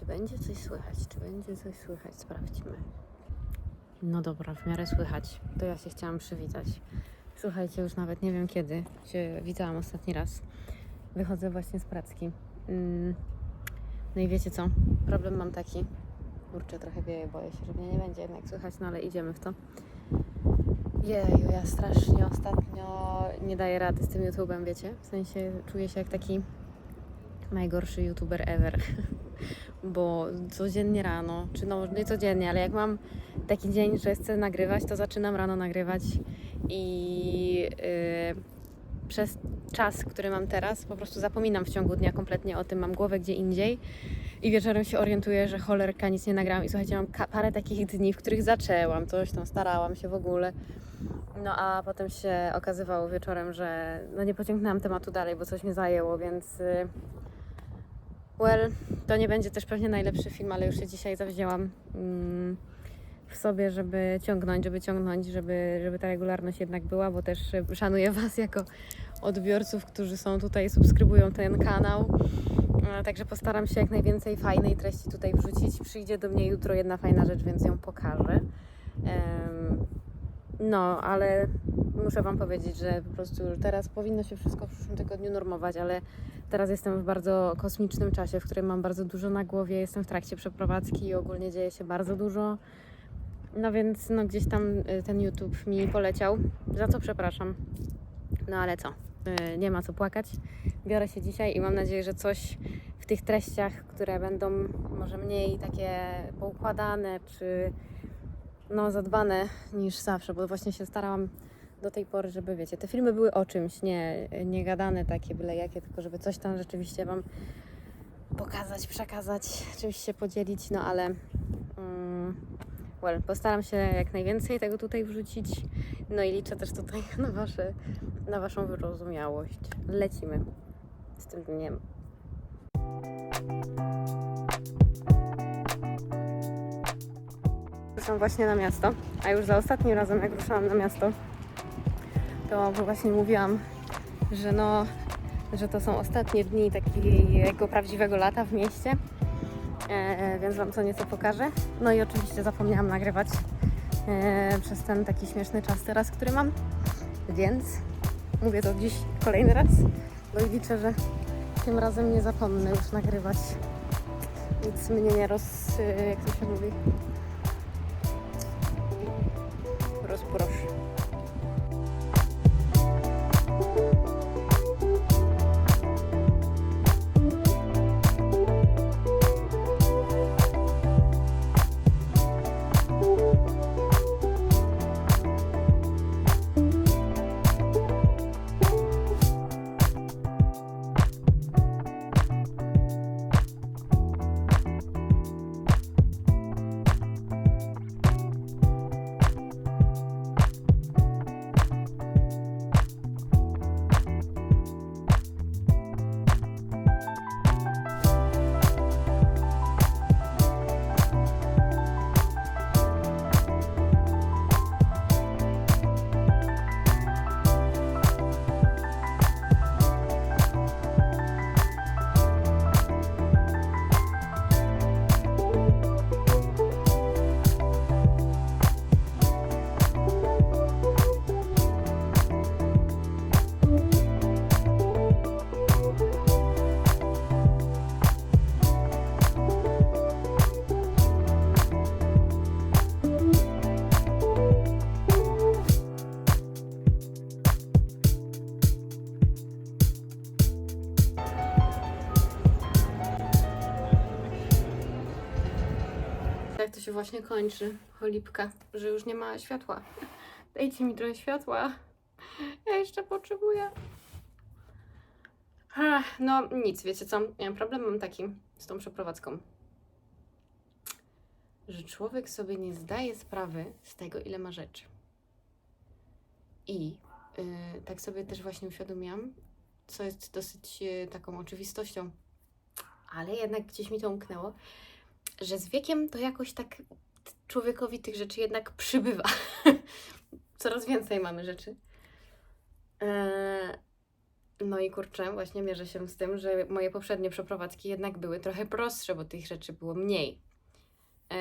Czy będzie coś słychać? Czy będzie coś słychać? Sprawdźmy. No dobra, w miarę słychać. To ja się chciałam przywitać. Słuchajcie, już nawet nie wiem kiedy się witałam ostatni raz. Wychodzę właśnie z pracki. Mm. No i wiecie co? Problem mam taki. Kurczę, trochę wieje, boję się, że mnie nie będzie jednak słychać, no ale idziemy w to. Jeju, ja strasznie ostatnio nie daję rady z tym YouTube'em, wiecie? W sensie czuję się jak taki najgorszy YouTuber ever. Bo codziennie rano, czy no nie codziennie, ale jak mam taki dzień, że chcę nagrywać, to zaczynam rano nagrywać i yy, przez czas, który mam teraz, po prostu zapominam w ciągu dnia kompletnie o tym, mam głowę gdzie indziej i wieczorem się orientuję, że cholerka nic nie nagrałam i słuchajcie, mam parę takich dni, w których zaczęłam coś tam, starałam się w ogóle, no a potem się okazywało wieczorem, że no nie pociągnęłam tematu dalej, bo coś mnie zajęło, więc y, well, to nie będzie też pewnie najlepszy film, ale już się dzisiaj zawzięłam mm, w sobie, żeby ciągnąć, żeby ciągnąć, żeby, żeby ta regularność jednak była, bo też szanuję Was jako odbiorców, którzy są tutaj, subskrybują ten kanał. E, Także postaram się jak najwięcej fajnej treści tutaj wrzucić. Przyjdzie do mnie jutro jedna fajna rzecz, więc ją pokażę. No, ale muszę Wam powiedzieć, że po prostu teraz powinno się wszystko w przyszłym tygodniu normować, ale teraz jestem w bardzo kosmicznym czasie, w którym mam bardzo dużo na głowie, jestem w trakcie przeprowadzki i ogólnie dzieje się bardzo dużo. No więc no, gdzieś tam y, ten YouTube mi poleciał, za co przepraszam. No ale co, y, nie ma co płakać. Biorę się dzisiaj i mam nadzieję, że coś w tych treściach, które będą może mniej takie poukładane, czy no zadbane niż zawsze, bo właśnie się starałam do tej pory, żeby wiecie, te filmy były o czymś, nie, nie gadane takie byle jakie, tylko żeby coś tam rzeczywiście Wam pokazać, przekazać, czymś się podzielić, no ale mm, well, postaram się jak najwięcej tego tutaj wrzucić, no i liczę też tutaj na, wasze, na Waszą wyrozumiałość. Lecimy z tym dniem. Ruszam właśnie na miasto, a już za ostatnim razem jak ruszałam na miasto, to właśnie mówiłam, że no, że to są ostatnie dni takiego prawdziwego lata w mieście, e, więc Wam co nieco pokażę. No i oczywiście zapomniałam nagrywać e, przez ten taki śmieszny czas teraz, który mam, więc mówię to dziś kolejny raz, bo i liczę, że tym razem nie zapomnę już nagrywać. Nic mnie nie roz... e, jak to się mówi? Właśnie kończy, cholipka, że już nie ma światła. Dajcie mi trochę światła. Ja jeszcze potrzebuję. Ach, No nic, wiecie co? Problem mam taki z tą przeprowadzką, że człowiek sobie nie zdaje sprawy z tego, ile ma rzeczy. I yy, tak sobie też właśnie uświadomiłam, co jest dosyć yy, taką oczywistością, ale jednak gdzieś mi to umknęło, że z wiekiem to jakoś tak człowiekowi tych rzeczy jednak przybywa. Coraz więcej mamy rzeczy. Eee, No i kurczę, właśnie mierzę się z tym, że moje poprzednie przeprowadzki jednak były trochę prostsze, bo tych rzeczy było mniej. E,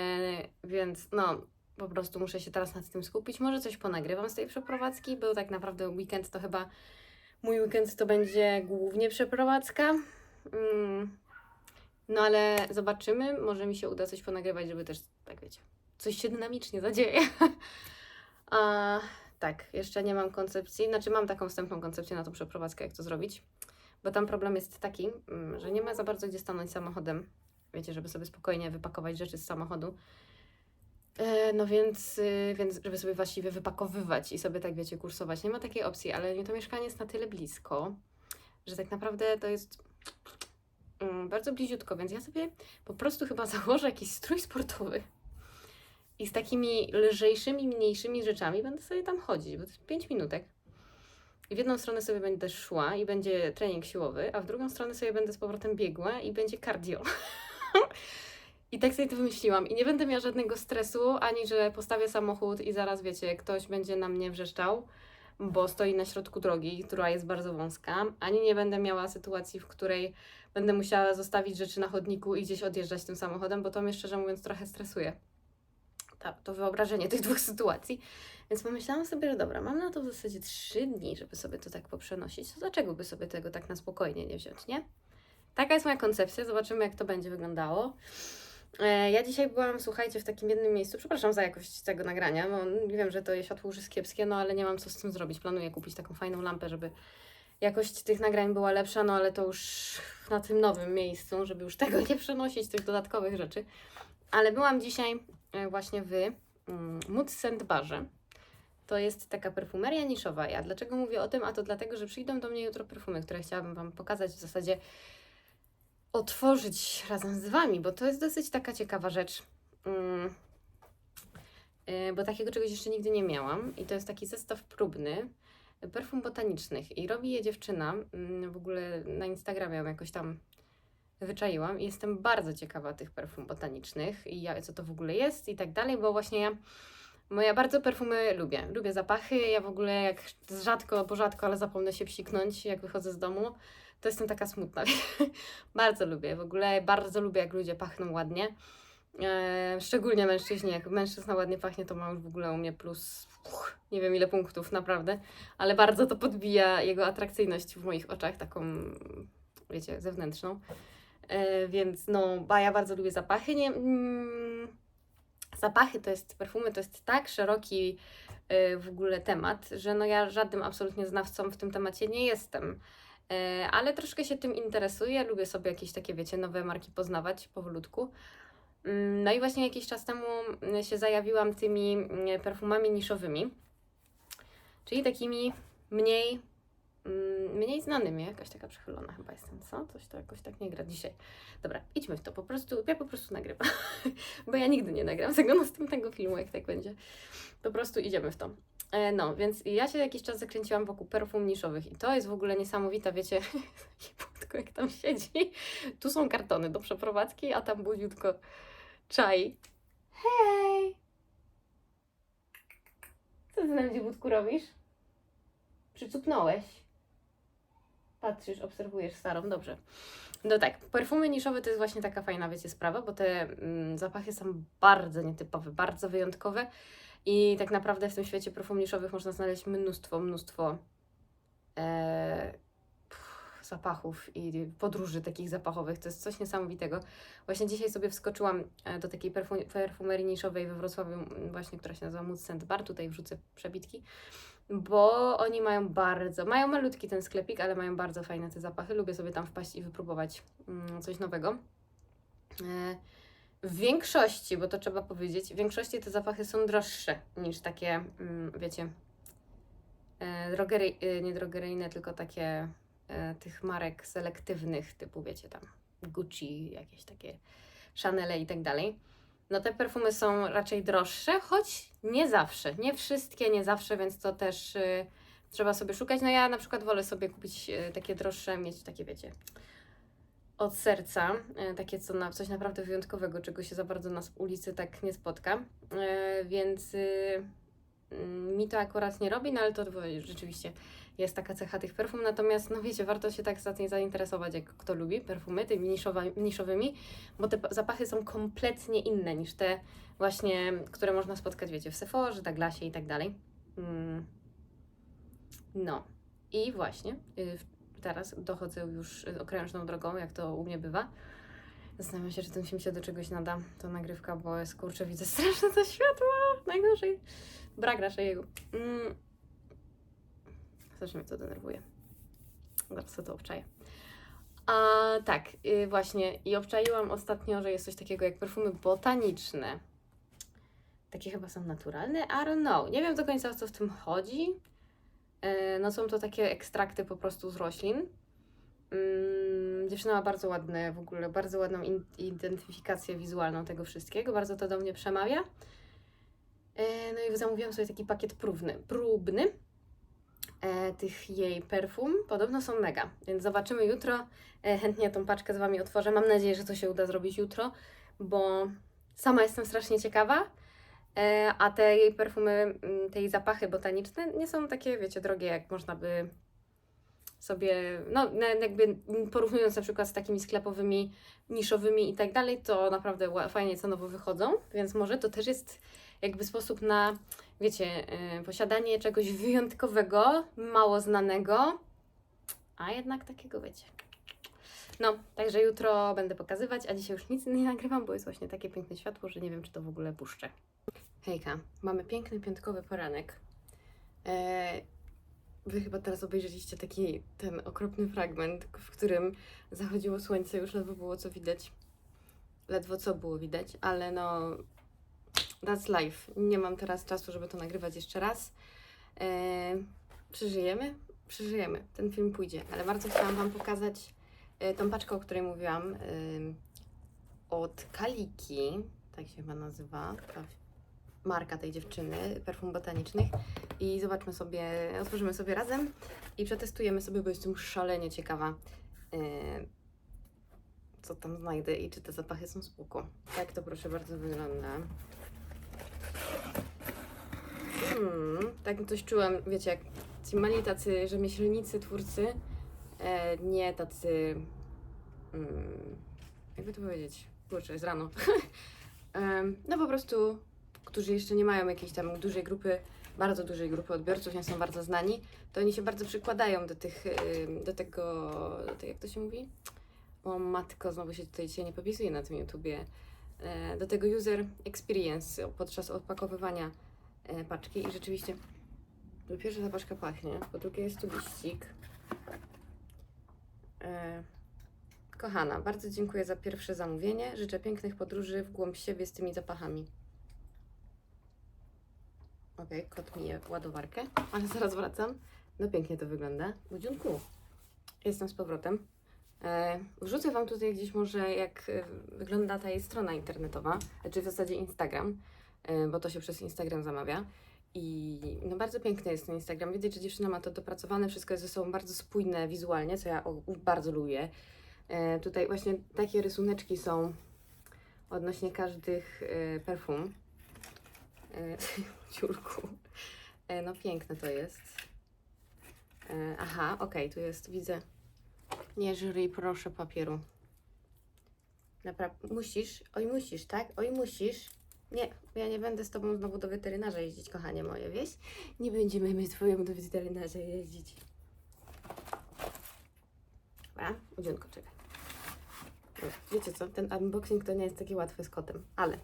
więc no, po prostu muszę się teraz nad tym skupić. Może coś ponagrywam z tej przeprowadzki, bo tak naprawdę weekend to chyba mój weekend to będzie głównie przeprowadzka. Mm. No ale zobaczymy, może mi się uda coś ponagrywać, żeby też, tak wiecie, coś się dynamicznie zadzieje. A, tak, jeszcze nie mam koncepcji, znaczy mam taką wstępną koncepcję na tą przeprowadzkę, jak to zrobić, bo tam problem jest taki, mm, że nie ma za bardzo gdzie stanąć samochodem, wiecie, żeby sobie spokojnie wypakować rzeczy z samochodu. E, No więc, y, więc, żeby sobie właściwie wypakowywać i sobie tak, wiecie, kursować. Nie ma takiej opcji, ale to mieszkanie jest na tyle blisko, że tak naprawdę to jest bardzo bliziutko, więc ja sobie po prostu chyba założę jakiś strój sportowy i z takimi lżejszymi, mniejszymi rzeczami będę sobie tam chodzić, bo to jest 5 minutek. I w jedną stronę sobie będę szła i będzie trening siłowy, a w drugą stronę sobie będę z powrotem biegła i będzie cardio. I tak sobie to wymyśliłam. I nie będę miała żadnego stresu, ani że postawię samochód i zaraz, wiecie, ktoś będzie na mnie wrzeszczał, bo stoi na środku drogi, która jest bardzo wąska, ani nie będę miała sytuacji, w której będę musiała zostawić rzeczy na chodniku i gdzieś odjeżdżać tym samochodem, bo to mnie szczerze mówiąc trochę stresuje. Ta, to wyobrażenie tych dwóch sytuacji. Więc pomyślałam sobie, że dobra, mam na to w zasadzie trzy dni, żeby sobie to tak poprzenosić. To dlaczego by sobie tego tak na spokojnie nie wziąć, nie? Taka jest moja koncepcja, zobaczymy jak to będzie wyglądało. E, Ja dzisiaj byłam, słuchajcie, w takim jednym miejscu. Przepraszam za jakość tego nagrania, bo wiem, że to światło już jest kiepskie, no ale nie mam co z tym zrobić. Planuję kupić taką fajną lampę, żeby jakość tych nagrań była lepsza, no ale to już na tym nowym miejscu, żeby już tego nie przenosić, tych dodatkowych rzeczy. Ale byłam dzisiaj e, właśnie w mm, Mood Scent Barze. To jest taka perfumeria niszowa. Ja dlaczego mówię o tym? A to dlatego, że przyjdą do mnie jutro perfumy, które chciałabym Wam pokazać w zasadzie otworzyć razem z Wami, bo to jest dosyć taka ciekawa rzecz. Mm. Y, Bo takiego czegoś jeszcze nigdy nie miałam i to jest taki zestaw próbny perfum botanicznych i robi je dziewczyna, mm, w ogóle na Instagramie ją jakoś tam wyczaiłam i jestem bardzo ciekawa tych perfum botanicznych i ja, co to w ogóle jest i tak dalej, bo właśnie ja, bo ja bardzo perfumy lubię, lubię zapachy, ja w ogóle jak rzadko, bo rzadko, ale zapomnę się psiknąć, jak wychodzę z domu, to jestem taka smutna. bardzo lubię, w ogóle bardzo lubię, jak ludzie pachną ładnie. E, szczególnie mężczyźni, jak mężczyzna ładnie pachnie, to ma już w ogóle u mnie plus uch, nie wiem ile punktów, naprawdę, ale bardzo to podbija jego atrakcyjność w moich oczach, taką, wiecie, zewnętrzną. E, więc no, a ja bardzo lubię zapachy. Nie, mm, zapachy to jest, perfumy to jest tak szeroki e, w ogóle temat, że no ja żadnym absolutnie znawcą w tym temacie nie jestem. E, ale troszkę się tym interesuję, lubię sobie jakieś takie, wiecie, nowe marki poznawać powolutku. Mm, No i właśnie jakiś czas temu mm, się zajawiłam tymi mm, perfumami niszowymi, czyli takimi mniej, mniej znanymi. Jakaś taka przychylona chyba jestem, co? Coś to jakoś tak nie gra dzisiaj. Dobra, idźmy w to, po prostu, ja po prostu nagrywam, bo ja nigdy nie nagram tego następnego filmu, jak tak będzie. Po prostu idziemy w to. E, No, więc ja się jakiś czas zakręciłam wokół perfum niszowych i to jest w ogóle niesamowite, wiecie, jak tam siedzi. Tu są kartony do przeprowadzki, a tam budziutko czai. Hej! Co ty nam dziewutku robisz? Przycupnąłeś. Patrzysz, obserwujesz starą, dobrze. No tak, perfumy niszowe to jest właśnie taka fajna, wiecie, sprawa, bo te mm, zapachy są bardzo nietypowe, bardzo wyjątkowe i tak naprawdę w tym świecie perfum niszowych można znaleźć mnóstwo, mnóstwo e, zapachów i podróży takich zapachowych. To jest coś niesamowitego. Właśnie dzisiaj sobie wskoczyłam e, do takiej perfum, perfumerii niszowej we Wrocławiu, właśnie, która się nazywa Mood Scent Bar. Tutaj wrzucę przebitki, bo oni mają bardzo, mają malutki ten sklepik, ale mają bardzo fajne te zapachy. Lubię sobie tam wpaść i wypróbować mm, coś nowego. E, w większości, bo to trzeba powiedzieć, w większości te zapachy są droższe niż takie, mm, wiecie, e, drogery, nie drogeryjne, tylko takie tych marek selektywnych, typu wiecie tam Gucci, jakieś takie Chanel i tak dalej. No te perfumy są raczej droższe, choć nie zawsze, nie wszystkie, nie zawsze, więc to też y, trzeba sobie szukać. No ja na przykład wolę sobie kupić y, takie droższe, mieć takie wiecie, od serca, y, takie co na, coś naprawdę wyjątkowego, czego się za bardzo na ulicy tak nie spotka, y, więc y, Mm, Mi to akurat nie robi, no ale to rzeczywiście jest taka cecha tych perfum. Natomiast, no wiecie, warto się tak za tym zainteresować, jak kto lubi perfumy, tymi niszowa, niszowymi, bo te pa- zapachy są kompletnie inne niż te właśnie, które można spotkać, wiecie, w Sephorze, Douglasie i tak dalej. Mm. No. I właśnie, y, teraz dochodzę już y, okrężną drogą, jak to u mnie bywa. Zastanawiam się, czy ten film się do czegoś nada, to nagrywka, bo jest, kurczę, widzę straszne to światło, najgorzej. Brak raczej jego. Mm. Strasznie mnie to denerwuje. Zaraz to obczaję. A tak, y, właśnie. I obczaiłam ostatnio, że jest coś takiego jak perfumy botaniczne. Takie chyba są naturalne? I don't know. Nie wiem do końca o co w tym chodzi. E, No są to takie ekstrakty po prostu z roślin. Mm, Dziewczyna ma bardzo ładne, w ogóle bardzo ładną in- identyfikację wizualną tego wszystkiego. Bardzo to do mnie przemawia. E, No i zamówiłam sobie taki pakiet próbny, próbny e, tych jej perfum. Podobno są mega, więc zobaczymy jutro. E, chętnie tą paczkę z Wami otworzę. Mam nadzieję, że to się uda zrobić jutro, bo sama jestem strasznie ciekawa. E, a te jej perfumy, mm, te jej zapachy botaniczne nie są takie, wiecie, drogie, jak można by sobie, no jakby porównując na przykład z takimi sklepowymi, niszowymi i tak dalej, to naprawdę fajnie cenowo wychodzą, więc może to też jest jakby sposób na, wiecie, yy, posiadanie czegoś wyjątkowego, mało znanego, a jednak takiego, wiecie. No, także jutro będę pokazywać, a dzisiaj już nic nie nagrywam, bo jest właśnie takie piękne światło, że nie wiem, czy to w ogóle puszczę. Hejka, mamy piękny piątkowy poranek. E, Wy chyba teraz obejrzeliście taki ten okropny fragment, w którym zachodziło słońce, już ledwo było co widać. Ledwo co było widać, ale no. That's life. Nie mam teraz czasu, żeby to nagrywać jeszcze raz. E, przeżyjemy? Przeżyjemy. Ten film pójdzie, ale bardzo chciałam Wam pokazać e, tą paczkę, o której mówiłam. E, od Kaliki, tak się chyba nazywa. ta Marka tej dziewczyny, perfum botanicznych i zobaczmy sobie, otworzymy sobie razem i przetestujemy sobie, bo jestem szalenie ciekawa, yy, co tam znajdę i czy te zapachy są spoko. Tak to proszę bardzo wygląda. Hmm, tak coś czułam, wiecie, jak ci mali tacy rzemieślnicy, twórcy, e, nie tacy, mm, jakby to powiedzieć, kurczę, jest rano. Em, no po prostu, którzy jeszcze nie mają jakiejś tam dużej grupy bardzo dużej grupy odbiorców, nie są bardzo znani, to oni się bardzo przykładają do tych, do tego, do tej, jak to się mówi? O matko, znowu się tutaj dzisiaj nie popisuje na tym YouTubie. E, Do tego user experience podczas odpakowywania e, paczki i rzeczywiście po pierwsze ta paczka pachnie, po drugie jest tu liścik. E, Kochana, bardzo dziękuję za pierwsze zamówienie. Życzę pięknych podróży w głąb siebie z tymi zapachami. Okej, kot mi je ładowarkę, ale zaraz wracam. No pięknie to wygląda. Budziunku, jestem z powrotem. E, wrzucę Wam tutaj gdzieś może jak e, wygląda ta jej strona internetowa, czy w zasadzie Instagram, e, bo to się przez Instagram zamawia. I no bardzo piękny jest ten Instagram. Widać, że dziewczyna ma to dopracowane, wszystko jest ze sobą bardzo spójne wizualnie, co ja bardzo lubię. E, tutaj właśnie takie rysuneczki są odnośnie każdych e, perfum. Ciurku. No piękne to jest. Aha, okej, tu jest, widzę. Nie żyj, proszę papieru. Naprawdę, musisz, oj musisz, tak? Oj musisz. Nie, ja nie będę z tobą znowu do weterynarza jeździć, kochanie moje, wieś? Nie będziemy my twoją do weterynarza jeździć. Dobra, udziunko, czekaj. No, Wiecie co, ten unboxing to nie jest taki łatwy z kotem, ale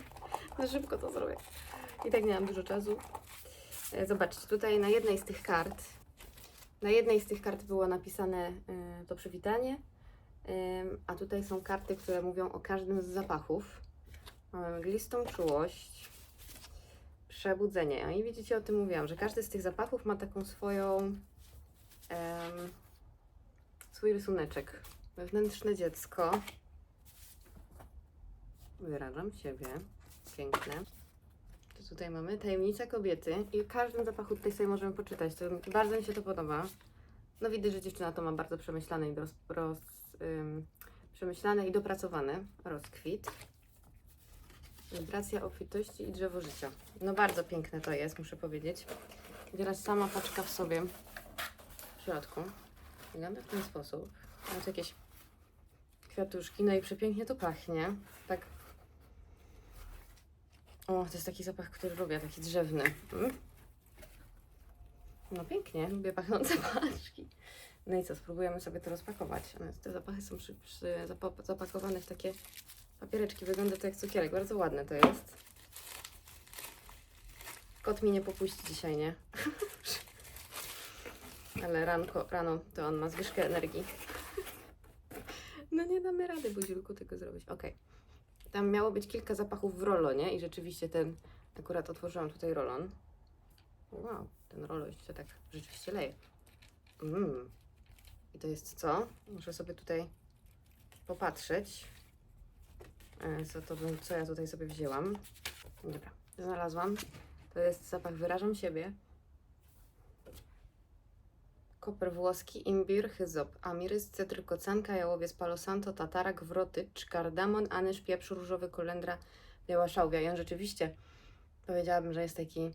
na szybko to zrobię. I tak nie mam dużo czasu. E, Zobaczcie, tutaj na jednej z tych kart, na jednej z tych kart było napisane e, to przywitanie, Ym, a tutaj są karty, które mówią o każdym z zapachów. Mamy mglistą czułość, przebudzenie. A i widzicie, o tym mówiłam, że każdy z tych zapachów ma taką swoją, em, swój rysuneczek. Wewnętrzne dziecko. Wyrażam siebie. Piękne. To tutaj mamy tajemnica kobiety i w każdym zapachu tutaj sobie możemy poczytać. To bardzo mi się to podoba. No widać, że dziewczyna to ma bardzo przemyślane i roz, roz, ym, przemyślane i dopracowane. Rozkwit. Wibracja obfitości i drzewo życia. No bardzo piękne to jest, muszę powiedzieć. Teraz sama paczka w sobie, w środku, wygląda w ten sposób. Ma tu jakieś kwiatuszki, no i przepięknie to pachnie. Tak. O, to jest taki zapach, który lubię, taki drzewny. Mm. No pięknie, lubię pachnące paczki. No i co, spróbujemy sobie to rozpakować. One- Te zapachy są przy, przy, zapa- zapakowane w takie papiereczki. Wygląda to jak cukierek. Bardzo ładne to jest. Kot mi nie popuści dzisiaj, nie? Ale ranko, rano to on ma zwyżkę energii. No nie damy rady buziulku tego zrobić. Okej. Tam miało być kilka zapachów w rolonie i rzeczywiście ten, akurat otworzyłam tutaj rolon. Wow, ten rolon się tak rzeczywiście leje. Mm. I to jest co? Muszę sobie tutaj popatrzeć, co, to, co ja tutaj sobie wzięłam. Dobra, znalazłam. To jest zapach Wyrażam siebie. Koper włoski, imbir, hyzop, amirys, cetry, kocanka, jałowiec, palo santo, tatarak, wrotycz, kardamon, anyż, pieprz różowy, kolendra, biała szałwia. I on rzeczywiście powiedziałabym, że jest taki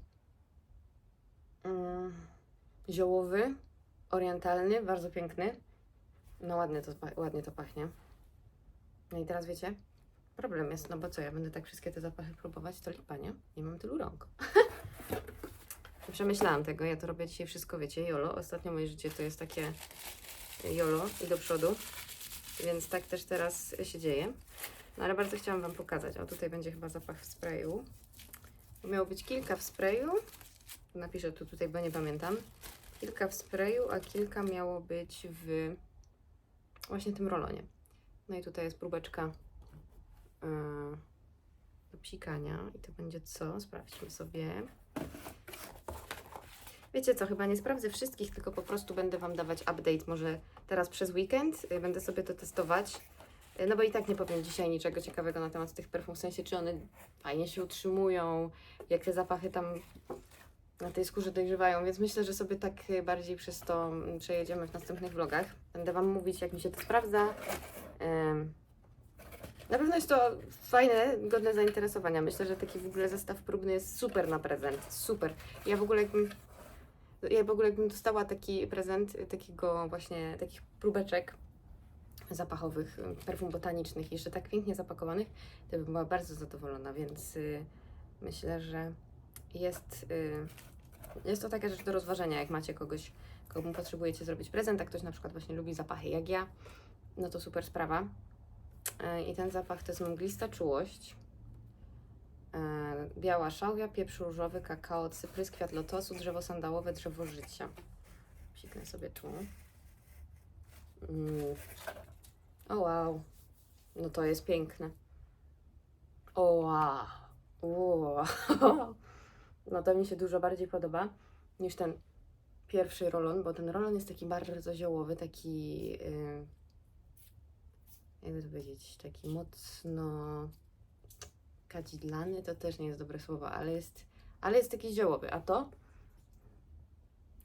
mm, ziołowy, orientalny, bardzo piękny. No ładnie to, ładnie to pachnie. No i teraz wiecie, problem jest, no bo co, ja będę tak wszystkie te zapachy próbować, to lipa, nie? Nie mam tylu rąk. Przemyślałam tego, ja to robię dzisiaj wszystko, wiecie, jolo. Ostatnio moje życie to jest takie jolo i do przodu, więc tak też teraz się dzieje. No ale bardzo chciałam Wam pokazać. O, tutaj będzie chyba zapach w sprayu. Miało być kilka w sprayu. Napiszę tu tutaj, bo nie pamiętam. Kilka w sprayu, a kilka miało być w właśnie tym rolonie. No i tutaj jest próbeczka do psikania. I to będzie co? Sprawdźmy sobie. Wiecie co, chyba nie sprawdzę wszystkich, tylko po prostu będę Wam dawać update może teraz przez weekend. Y, Będę sobie to testować. Y, No bo i tak nie powiem dzisiaj niczego ciekawego na temat tych perfum, w sensie czy one fajnie się utrzymują, jak te zapachy tam na tej skórze dojrzewają, więc myślę, że sobie tak bardziej przez to mm, przejedziemy w następnych vlogach. Będę Wam mówić, jak mi się to sprawdza. Na pewno jest to fajne, godne zainteresowania. Myślę, że taki w ogóle zestaw próbny jest super na prezent. Super. Ja w ogóle jakbym, ja w ogóle jakbym dostała taki prezent, takiego właśnie, takich próbeczek zapachowych, perfum botanicznych, jeszcze tak pięknie zapakowanych, to bym była bardzo zadowolona, więc y, myślę, że jest, y, jest to taka rzecz do rozważenia, jak macie kogoś, komu potrzebujecie zrobić prezent, a ktoś na przykład właśnie lubi zapachy jak ja, no to super sprawa. E, I ten zapach to jest mglista czułość. E, Biała szałwia, pieprz różowy, kakao, cyprys, kwiat lotosu, drzewo sandałowe, drzewo życia. Psiknę sobie tu. Mm. O wow. No to jest piękne. O wow. Wow. No to mi się dużo bardziej podoba niż ten pierwszy rolon, bo ten rolon jest taki bardzo ziołowy, taki... Yy, jakby to powiedzieć, taki mocno kadzidlany, to też nie jest dobre słowo, ale jest, ale jest taki ziołowy, a to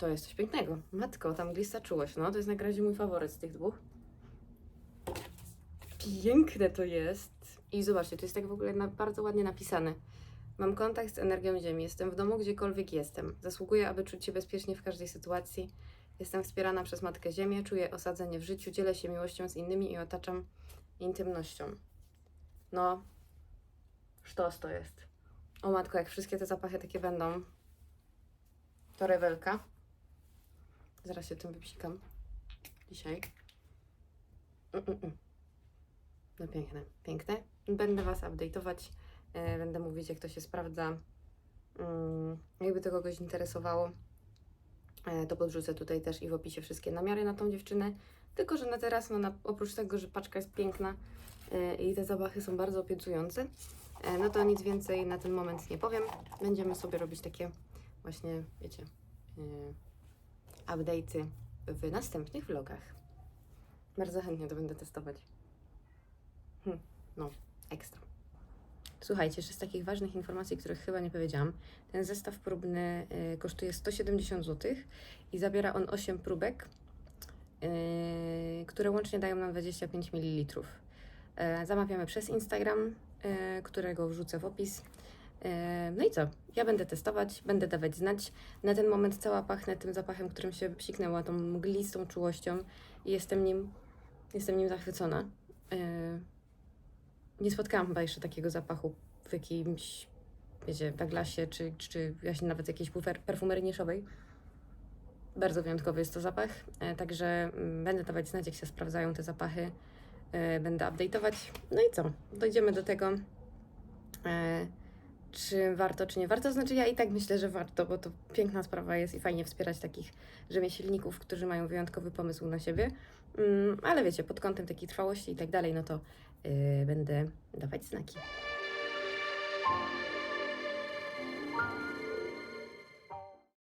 to jest coś pięknego. Matko, tam glista czułość, no to jest na razie mój faworyt z tych dwóch. Piękne to jest. I zobaczcie, to jest tak w ogóle na, bardzo ładnie napisane. Mam kontakt z energią Ziemi, jestem w domu, gdziekolwiek jestem. Zasługuję, aby czuć się bezpiecznie w każdej sytuacji. Jestem wspierana przez Matkę Ziemię, czuję osadzenie w życiu, dzielę się miłością z innymi i otaczam intymnością. No, sztos to jest. O matko, jak wszystkie te zapachy takie będą, to rewelka. Zaraz się tym wypsikam. Dzisiaj. Mm, mm, mm. No piękne, piękne. Będę Was update'ować, e, będę mówić jak to się sprawdza. Mm, jakby to kogoś interesowało, to podrzucę tutaj też i w opisie wszystkie namiary na tą dziewczynę. Tylko, że na teraz, no na, oprócz tego, że paczka jest piękna e, i te zapachy są bardzo obiecujące, e, no to nic więcej na ten moment nie powiem. Będziemy sobie robić takie właśnie, wiecie, e, update'y w następnych vlogach. Bardzo chętnie to będę testować. Hm, no, ekstra. Słuchajcie, jeszcze z takich ważnych informacji, których chyba nie powiedziałam. Ten zestaw próbny y, kosztuje 170 zł i zawiera on 8 próbek, y, które łącznie dają nam 25 ml. Y, zamawiamy przez Instagram. którego wrzucę w opis. No i co? Ja będę testować, będę dawać znać. Na ten moment cała pachnę tym zapachem, którym się psiknęła, tą mglistą czułością i jestem nim, jestem nim zachwycona. Nie spotkałam chyba jeszcze takiego zapachu w jakimś, wiecie, Douglasie czy, czy właśnie nawet jakiejś perfumerii niszowej. Bardzo wyjątkowy jest to zapach, e, także mm, będę dawać znać, jak się sprawdzają te zapachy. E, Będę update'ować. No i co? Dojdziemy do tego, e, czy warto, czy nie warto. Znaczy ja i tak myślę, że warto, bo to piękna sprawa jest i fajnie wspierać takich rzemieślników, którzy mają wyjątkowy pomysł na siebie. Mm, Ale wiecie, pod kątem takiej trwałości i tak dalej, no to będę dawać znaki.